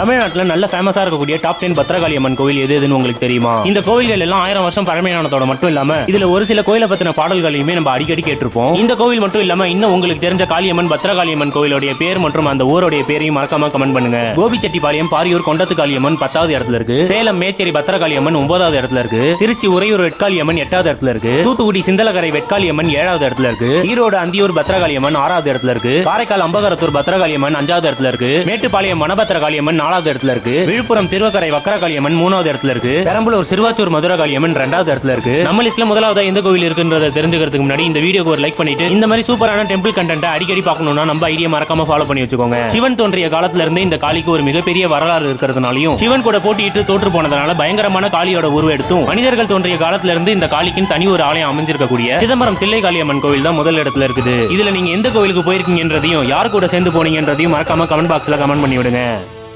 தமிழ்நாட்டில் நல்ல ஃபேமஸா இருக்கக்கூடிய டாப் டென் பத்ரகாளி அம்மன் கோவில் எது எதுன்னு உங்களுக்கு தெரியுமா? இந்த கோவில்கள் எல்லாம் ஆயிரம் வருஷம் பழமையானதோட மட்டும் இல்லாம இதுல ஒரு சில கோயிலை பத்தின பாடல்களையுமே நம்ம அடிக்கடி கேட்டிருப்போம். இந்த கோவில் மட்டும் இல்லாம இன்னும் உங்களுக்கு தெரிஞ்ச காளியம்மன் பத்ரகாளியம்மன் கோவிலுடைய பேர் மற்றும் அந்த ஊருடைய பேரையும் மறக்காம கமெண்ட் பண்ணுங்க. கோபிச்செட்டிப்பாளையம் பாரியூர் கொண்டத்து காளியம்மன் பத்தாவது இடத்துல இருக்கு. சேலம் மேச்சேரி பத்ரகாளியம்மன் ஒன்பதாவது இடத்துல இருக்கு. திருச்சி உறையூர் வெட்காளியம்மன் எட்டாவது இடத்துல இருக்கு. தூத்துக்குடி சிந்தலக்கரை வெட்காளியம்மன் ஏழாவது இடத்துல இருக்கு. ஈரோடு அந்தியூர் பத்ரகாளியம்மன் ஆறாவது இடத்துல இருக்கு. காரைக்கால் அம்பகரத்தூர் பத்ரகாளியம்மன் அஞ்சாவது இடத்துல இருக்கு. மேட்டுப்பாளையம் மணபத்திரகாளியம்மன் நாலாவது இடத்துல இருக்கு. விழுப்புரம் திருவக்கரை வக்கரகாளியம்மன் மூணாவது இடத்துல இருக்கு. பெரம்பலூர் சிறுவாச்சூர் மதுரகாளியம்மன் ரெண்டாவது இடத்துல இருக்கு. நம்ம லிஸ்ட்ல முதலாவது எந்த கோவில் இருக்குன்றத தெரிஞ்சுக்கிறதுக்கு முன்னாடி இந்த வீடியோக்கு ஒரு லைக் பண்ணிட்டு இந்த மாதிரி சூப்பரான டெம்பிள் கண்டென்ட் அடிக்கடி பார்க்கணும்னா நம்ம ஐடியா மறக்காம ஃபாலோ பண்ணி வச்சுக்கோங்க. சிவன் தோன்றிய காலத்துல இருந்து இந்த காளிக்கு ஒரு மிகப்பெரிய வரலாறு இருக்கிறதுனாலையும் சிவன் கூட போட்டியிட்டு தோற்று போனதுனால பயங்கரமான காளியோட உருவம் எடுத்தும் மனிதர்கள் தோன்றிய காலத்துல இருந்து இந்த காளிக்குன்னு தனி ஒரு ஆலயம் அமைஞ்சிருக்கக்கூடிய சிதம்பரம் தில்லை காளியம்மன் கோவில் தான் முதல் இடத்துல இருக்குது. இதுல நீங்க எந்த கோவிலுக்கு போயிருக்கீங்கன்றதையும் யார் கூட சேர்ந்து போனீங்கன்றதையும் மறக்காம கமெண்ட் பாக்ஸ்ல கமெண்ட் பண்ணி விடுங்க.